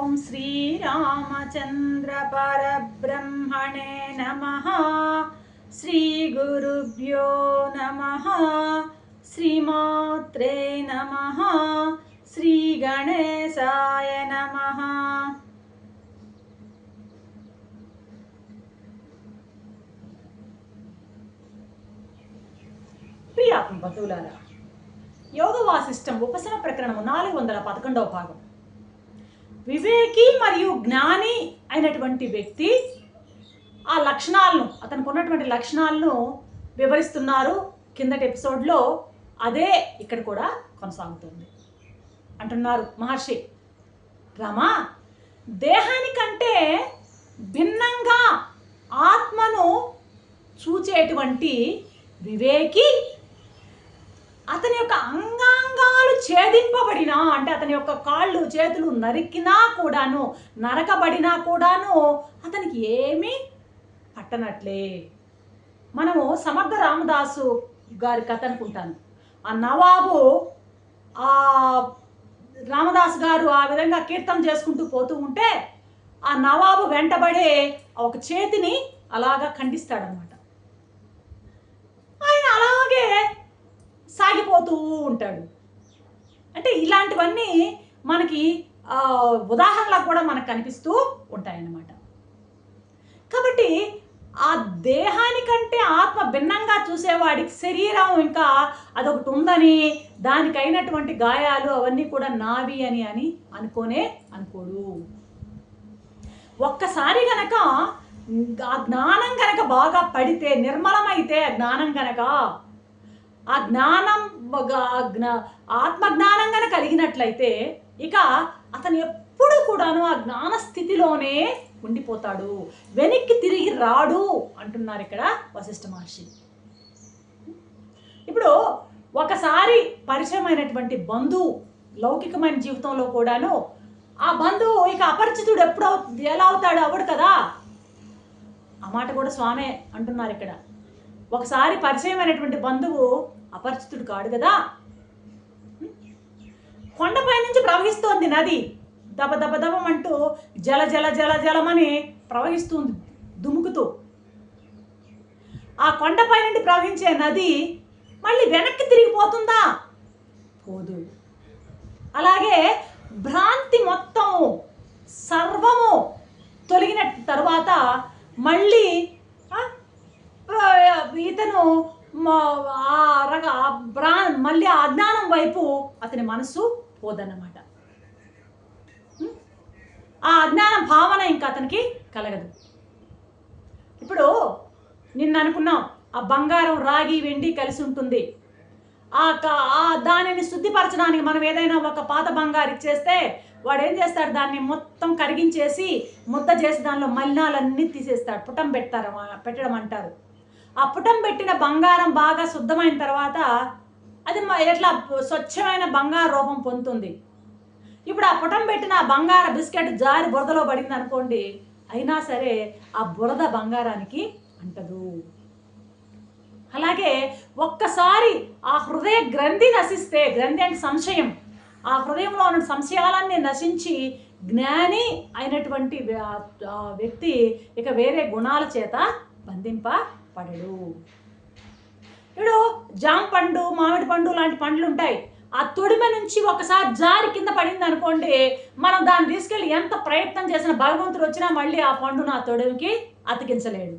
ॐ श्रीरामचन्द्रपरब्रह्मणे नमः श्रीगुरुभ्यो नमः श्रीमात्रे नमः श्रीगणेशाय नमः ప్రియ బంధువులారా యోగ వాసిష్టం ఉపశమ ప్రకరణము నాలుగు వందల పదకొండవ భాగం వివేకి మరియు జ్ఞాని అయినటువంటి వ్యక్తి ఆ లక్షణాలను అతనికి ఉన్నటువంటి లక్షణాలను వివరిస్తున్నారు. కిందటి ఎపిసోడ్లో అదే ఇక్కడ కూడా కొనసాగుతుంది. అంటున్నారు మహర్షి రమా దేహానికంటే భిన్నంగా ఆత్మను చూచేటువంటి వివేకి అతని యొక్క అంగాంగాలు ఛేదింపబడినా అంటే అతని యొక్క కాళ్ళు చేతులు నరికినా కూడాను నరకబడినా కూడాను అతనికి ఏమీ పట్టనట్లే. మనము సమర్థ రామదాసు గారి కథ అనుకుంటాను. ఆ నవాబు ఆ రామదాస్ గారు ఆ విధంగా కీర్తన చేసుకుంటూ పోతూ ఉంటే ఆ నవాబు వెంటబడే ఒక చేతిని అలాగా ఖండిస్తాడనమాట ఆయన అలాగే సాగిపోతూ ఉంటాడు. అంటే ఇలాంటివన్నీ మనకి ఆ, ఉదాహరణలకు కూడా మనకు కనిపిస్తూ ఉంటాయన్నమాట. కాబట్టి ఆ దేహానికంటే ఆత్మ భిన్నంగా చూసేవాడికి శరీరం ఇంకా అదొకటి ఉందని దానికైనటువంటి గాయాలు అవన్నీ కూడా నావి అని అని అనుకోనే అనుకోడు. ఒక్కసారి గనక ఆ జ్ఞానం గనక బాగా పడితే నిర్మలమైతే ఆ జ్ఞానం గనక ఆ జ్ఞానం జ్ఞా- ఆత్మజ్ఞానం కనుక కలిగినట్లయితే ఇక అతను ఎప్పుడు కూడాను ఆ జ్ఞాన స్థితిలోనే ఉండిపోతాడు. వెనక్కి తిరిగి రాడు అంటున్నారు ఇక్కడ వశిష్ఠ మహర్షి. ఇప్పుడు ఒకసారి పరిచయమైనటువంటి బంధువు లౌకికమైన జీవితంలో కూడాను ఆ బంధువు ఇక అపరిచితుడు ఎప్పుడు ఎలా అవుతాడు? అవడు కదా? ఆ మాట కూడా స్వామే అంటున్నారు ఇక్కడ. ఒకసారి పరిచయమైనటువంటి బంధువు అపరిచితుడు కాడు కదా. కొండపై నుంచి ప్రవహిస్తోంది నది. దబ దబ దబమంటూ జల జల జల జలమని ప్రవహిస్తుంది దుముకుతూ. ఆ కొండపై నుండి ప్రవహించే నది మళ్ళీ వెనక్కి తిరిగిపోతుందా పోదు. అలాగే భ్రాంతి మొత్తం సర్వము తొలగిన తర్వాత మళ్ళీ ఇతను రగా బ్రా మళ్ళీ ఆ అజ్ఞానం వైపు అతని మనసు పోదన్నమాట. ఆ అజ్ఞాన భావన ఇంకా అతనికి కలగదు. ఇప్పుడు నిన్న అనుకున్నాం ఆ బంగారం రాగి వెండి కలిసి ఉంటుంది. ఆ ఆ దానిని శుద్ధిపరచడానికి మనం ఏదైనా ఒక పాత బంగారు ఇచ్చేస్తే వాడు ఏం చేస్తాడు? దాన్ని మొత్తం కరిగించేసి ముద్ద చేసి దానిలో మలినాలన్నీ తీసేస్తాడు. పుటం పెడతారు పెట్టడం అంటారు ఆ పుటం పెట్టిన బంగారం బాగా శుద్ధమైన తర్వాత అది ఎట్లా స్వచ్ఛమైన బంగారు రూపం పొందుతుంది. ఇప్పుడు ఆ పుటం పెట్టిన బంగార బిస్కెట్ జారి బురదలో పడింది అనుకోండి అయినా సరే ఆ బురద బంగారానికి అంటదు. అలాగే ఒక్కసారి ఆ హృదయ గ్రంథి నశిస్తే గ్రంథి అంటే సంశయం ఆ హృదయంలో ఉన్న సంశయాలన్నీ నశించి జ్ఞాని అయినటువంటి వ్యక్తి ఇక వేరే గుణాల చేత బంధింప పడడు. ఇప్పుడు జామ పండు మామిడి పండు లాంటి పండ్లు ఉంటాయి ఆ తొడిమ నుంచి ఒకసారి జారి కింద పడింది అనుకోండి మనం దాన్ని తీసుకెళ్ళి ఎంత ప్రయత్నం చేసినా భగవంతుడు వచ్చినా మళ్ళీ ఆ పండును ఆ తొడిమికి అతికించలేడు.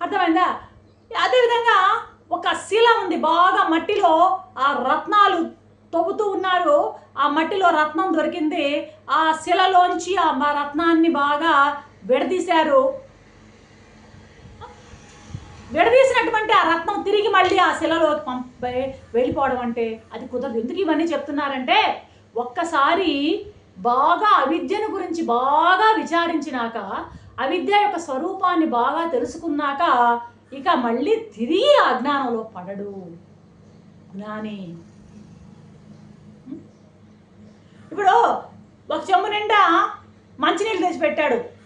అర్థమైందా? అదేవిధంగా ఒక శిల ఉంది బాగా మట్టిలో ఆ రత్నాలు తవ్వుతూ ఉన్నారు. ఆ మట్టిలో రత్నం దొరికింది. ఆ శిలలోంచి ఆ రత్నాన్ని బాగా విడదీశారు. విడదీసినటువంటి ఆ రత్నం తిరిగి మళ్ళీ ఆ శిలలోకి పంప వెళ్ళిపోవడం అంటే అది కుదరదు. ఎందుకు ఇవన్నీ చెప్తున్నారంటే ఒక్కసారి బాగా అవిద్యను గురించి బాగా విచారించినాక అవిద్య యొక్క స్వరూపాన్ని బాగా తెలుసుకున్నాక ఇక మళ్ళీ తిరిగి అజ్ఞానంలో పడడు. జ్ఞాని. ఇప్పుడు ఒక చెంబు నిండా మంచినీళ్ళు తెచ్చిపెట్టాడు.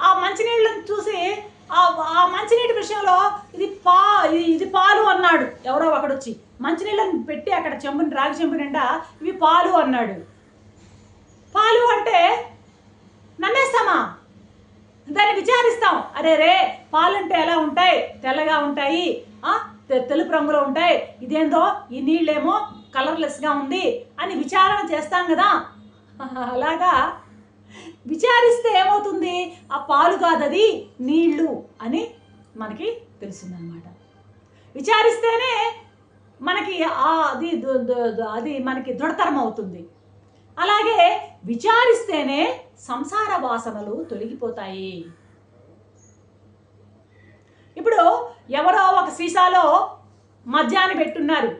ఆ మంచినీళ్ళని చూసి ఆ ఆ మంచినీటి విషయంలో ఇది పా ఇది ఇది పాలు అన్నాడు. ఎవరో ఒకడొచ్చి. వచ్చి మంచినీళ్ళని పెట్టి అక్కడ చెంబుని రాగి చెంబు నిండా ఇవి పాలు అన్నాడు. పాలు అంటే నమ్మేస్తామా? దాన్ని విచారిస్తాం. అరే రే పాలంటే ఎలా ఉంటాయి? తెల్లగా ఉంటాయి. తెలుపు రంగులో ఉంటాయి. ఇదేందో? ఈ నీళ్ళేమో కలర్లెస్గా ఉంది అని విచారణ చేస్తాం కదా. అలాగా విచారిస్తే ఏమవుతుంది? ఆ పాలు కాదది నీళ్ళు అని మనకి తెలిసిందనమాట విచారిస్తేనే మనకి అది అది మనకి దృఢతరం అవుతుంది. అలాగే విచారిస్తేనే సంసార వాసనలు తొలగిపోతాయి. ఇప్పుడు ఎవరో ఒక సీసాలో మద్యాన్ని పెట్టున్నారు.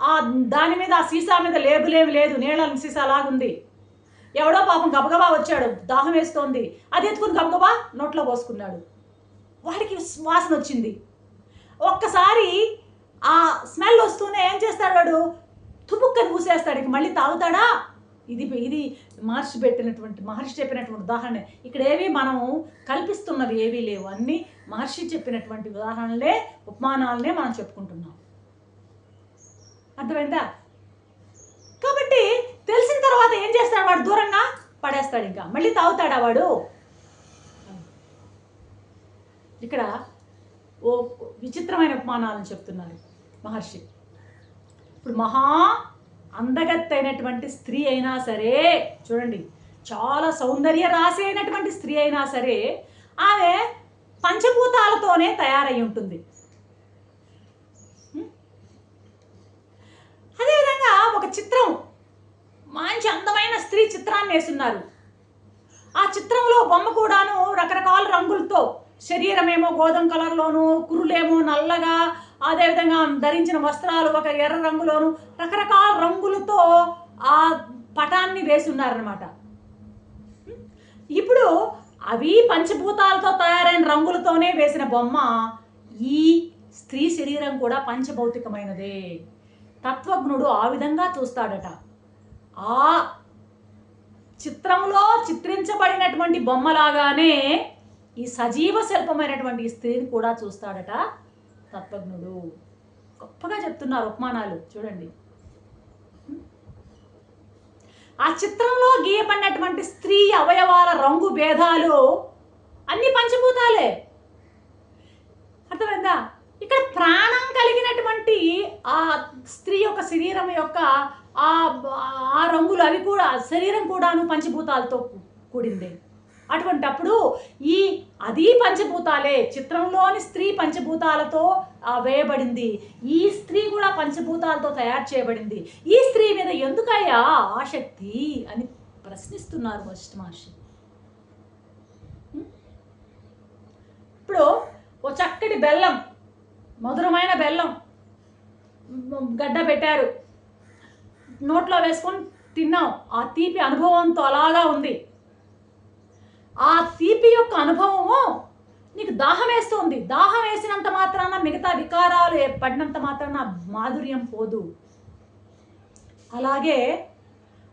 ఆ దాని మీద ఆ సీసా మీద లేబుల్ ఏమి లేదు. నీళ్ళ సీసా లాగుంది ఎవడో పాపం గబగబా వచ్చాడు దాహం వేస్తోంది. అది ఎత్తుకుని గబగబా నోట్లో పోసుకున్నాడు. వాడికి వాసన వచ్చింది. ఒక్కసారి ఆ స్మెల్ వస్తూనే ఏం చేస్తాడు వాడు? తుపుక్కని మూసేస్తాడు. ఇక మళ్ళీ తాగుతాడా? ఇది ఇది మహర్షి పెట్టినటువంటి మహర్షి చెప్పినటువంటి ఉదాహరణ. ఇక్కడ ఏవి మనం కల్పిస్తున్నవి ఏవీ లేవు. అన్నీ మహర్షి చెప్పినటువంటి ఉదాహరణలే ఉపమానాలనే మనం చెప్పుకుంటున్నాం. అర్థమైందా? కాబట్టి తర్వాత ఏం చేస్తాడు వాడు? దూరంగా పడేస్తాడు ఇంకా. మళ్ళీ తాగుతాడా వాడు? ఇక్కడ ఓ విచిత్రమైన ఉపమానాలను చెప్తున్నారు మహర్షి. ఇప్పుడు మహా అందగత్తైనటువంటి స్త్రీ అయినా సరే చూడండి చాలా సౌందర్య రాశి అయినటువంటి స్త్రీ అయినా సరే ఆమె పంచభూతాలతోనే తయారై ఉంటుంది. అదేవిధంగా ఒక చిత్రం స్త్రీ వేస్తున్నారు. ఆ చిత్రంలో బొమ్మ కూడాను రకరకాల రంగులతో శరీరమేమో గోధుమ కలర్లోను కురులేమో నల్లగా అదేవిధంగా ధరించిన వస్త్రాలు ఒక ఎర్ర రంగులోను రకరకాల రంగులతో ఆ పటాన్ని వేసి ఉన్నారనమాట ఇప్పుడు అవి పంచభూతాలతో తయారైన రంగులతోనే వేసిన బొమ్మ ఈ స్త్రీ శరీరం కూడా పంచభౌతికమైనదే. తత్వజ్ఞుడు ఆ విధంగా చూస్తాడట. ఆ చిత్రంలో చిత్రించబడినటువంటి బొమ్మలాగానే ఈ సజీవ శిల్పమైనటువంటి స్త్రీని కూడా చూస్తాడట తత్వజ్ఞుడు. గొప్పగా చెప్తున్నారు ఉపమానాలు. చూడండి. ఆ చిత్రంలో గీయబడినటువంటి స్త్రీ అవయవాల రంగు భేదాలు అన్ని పంచభూతాలే. అర్థమైందా? ఇక్కడ ప్రాణం కలిగినటువంటి ఆ స్త్రీ యొక్క శరీరం యొక్క ఆ ఆ రంగులు అవి కూడా శరీరం కూడాను పంచభూతాలతో కూడిందే. అటువంటి అప్పుడు ఈ అది పంచభూతాలే చిత్రంలోని స్త్రీ పంచభూతాలతో వేయబడింది. ఈ స్త్రీ కూడా పంచభూతాలతో తయారు చేయబడింది. ఈ స్త్రీ మీద ఎందుకయ్యా ఆసక్తి అని ప్రశ్నిస్తున్నారు వశిష్ఠ మహర్షి. ఇప్పుడు ఓ చక్కటి బెల్లం మధురమైన బెల్లం గడ్డ పెట్టారు. నోట్లో వేసుకొని తిన్నాం. ఆ తీపి అనుభవంతో అలాగా ఉంది. ఆ తీపి యొక్క అనుభవము నీకు దాహం వేస్తుంది దాహం వేసినంత మాత్రాన మిగతా వికారాలు ఏ- పడినంత మాత్రాన మాధుర్యం పోదు. అలాగే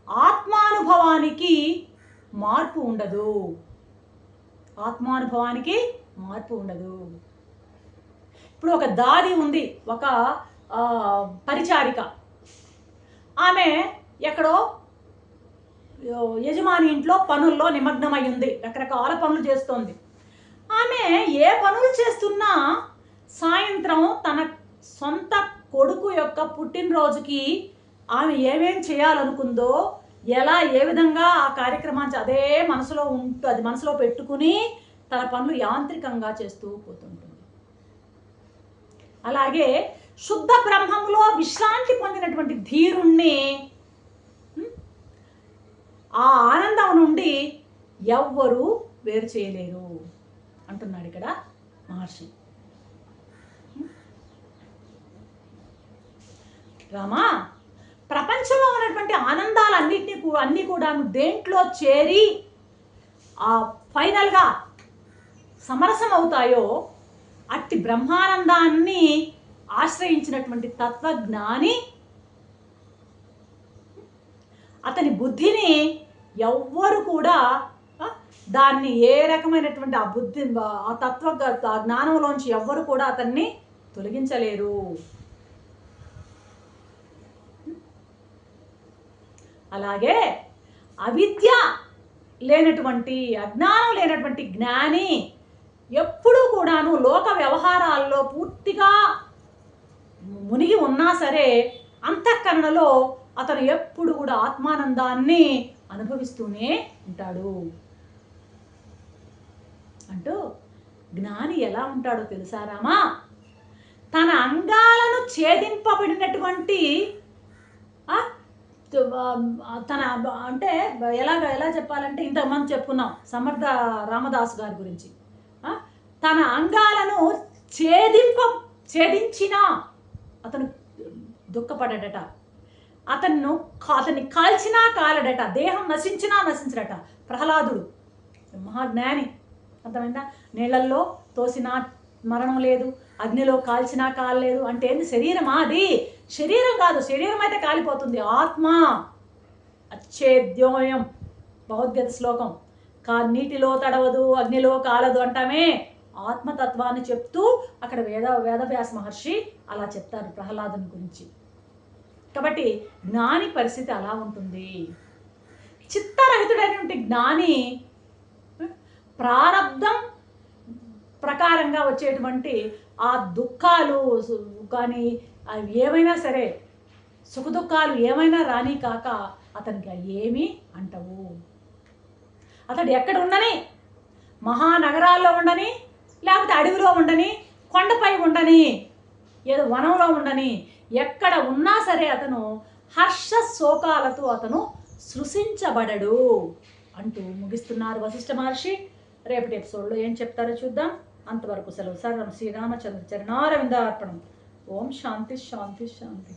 ఆత్మానుభవానికి మార్పు ఉండదు. ఆత్మానుభవానికి మార్పు ఉండదు. ఇప్పుడు ఒక దాది ఉంది. ఒక పరిచారిక. ఆమె ఎక్కడో యజమాని ఇంట్లో పనుల్లో నిమగ్నమై ఉంది. రకరకాల పనులు చేస్తోంది. ఆమె ఏ పనులు చేస్తున్నా సాయంత్రం తన సొంత కొడుకు యొక్క పుట్టినరోజుకి ఆమె ఏమేం చేయాలనుకుందో ఎలా ఏ విధంగా ఆ కార్యక్రమాన్ని అదే మనసులో ఉంటూ అది మనసులో పెట్టుకుని తన పనులు యాంత్రికంగా చేస్తూ పోతుంటుంది. అలాగే శుద్ధ బ్రహ్మంలో విశ్రాంతి పొందినటువంటి ధీరుణ్ణి ఆ ఆనందం నుండి ఎవ్వరూ వేరు చేయలేరు అంటున్నాడు ఇక్కడ మహర్షి. రామా ప్రపంచంలో ఉన్నటువంటి ఆనందాలన్నింటినీ అన్నీ కూడా దేంట్లో చేరి ఆ ఫైనల్గా సమరసం అవుతాయో అట్టి బ్రహ్మానందాన్ని ఆశ్రయించినటువంటి తత్వజ్ఞాని. అతని బుద్ధిని ఎవ్వరు కూడా దాన్ని ఏ రకమైనటువంటి ఆ బుద్ధి ఆ తత్వ జ్ఞానంలోంచి ఎవ్వరు కూడా అతన్ని తొలగించలేరు. అలాగే అవిద్య లేనటువంటి అజ్ఞానం లేనటువంటి జ్ఞాని ఎప్పుడూ కూడాను లోక వ్యవహారాల్లో పూర్తిగా మునిగి ఉన్నా సరే అంతఃకరణలో అతను ఎప్పుడు కూడా ఆత్మానందాన్ని అనుభవిస్తూనే ఉంటాడు. అంటూ జ్ఞాని ఎలా ఉంటాడో తెలుసా రామా? తన అంగాలను ఛేదింపబడినటువంటి తన అంటే ఎలాగ ఎలా చెప్పాలంటే ఇంతకుమంది చెప్పుకున్నాం సమర్థ రామదాసు గారి గురించి. తన అంగాలను ఛేదింప ఛేదించిన అతను దుఃఖపడట అతను అతన్ని కాల్చినా కాలడట. దేహం నశించినా నశించడట. ప్రహ్లాదుడు. మహాజ్ఞాని అర్థమైందా? నీళ్ళల్లో తోసినా మరణం లేదు. అగ్నిలో కాల్చినా కాలలేదు. అంటే ఏంది? శరీరమా అది శరీరం కాదు. శరీరం అయితే కాలిపోతుంది. ఆత్మ. అచ్చేద్యోయం భగవద్గీత శ్లోకం. కా నీటిలో తడవదు అగ్నిలో కాలదు అంటామే. ఆత్మతత్వాన్ని చెప్తూ అక్కడ వేద వేదవ్యాస మహర్షి అలా చెప్తారు ప్రహ్లాదుని గురించి. కాబట్టి జ్ఞాని పరిస్థితి అలా ఉంటుంది. చిత్తరహితుడైనటువంటి జ్ఞాని ప్రారంధం ప్రకారంగా వచ్చేటువంటి ఆ దుఃఖాలు కానీ అవి ఏమైనా సరే సుఖ దుఃఖాలు ఏమైనా రాని కాక అతనికి ఏమీ అంటవు. అతడు ఎక్కడ ఉండని మహానగరాల్లో ఉండని లేకపోతే అడవిలో ఉండని కొండపై ఉండని ఏదో వనంలో ఉండని ఎక్కడ ఉన్నా సరే అతను హర్ష శోకాలతో అతను సృశించబడడు అంటూ ముగిస్తున్నారు వశిష్ఠ మహర్షి. రేపటి ఎపిసోడ్లో ఏం చెప్తారో చూద్దాం. అంతవరకు సెలవు సర్వం శ్రీరామచంద్ర చరణారవిందార్పణం. ఓం శాంతి శాంతి శాంతి.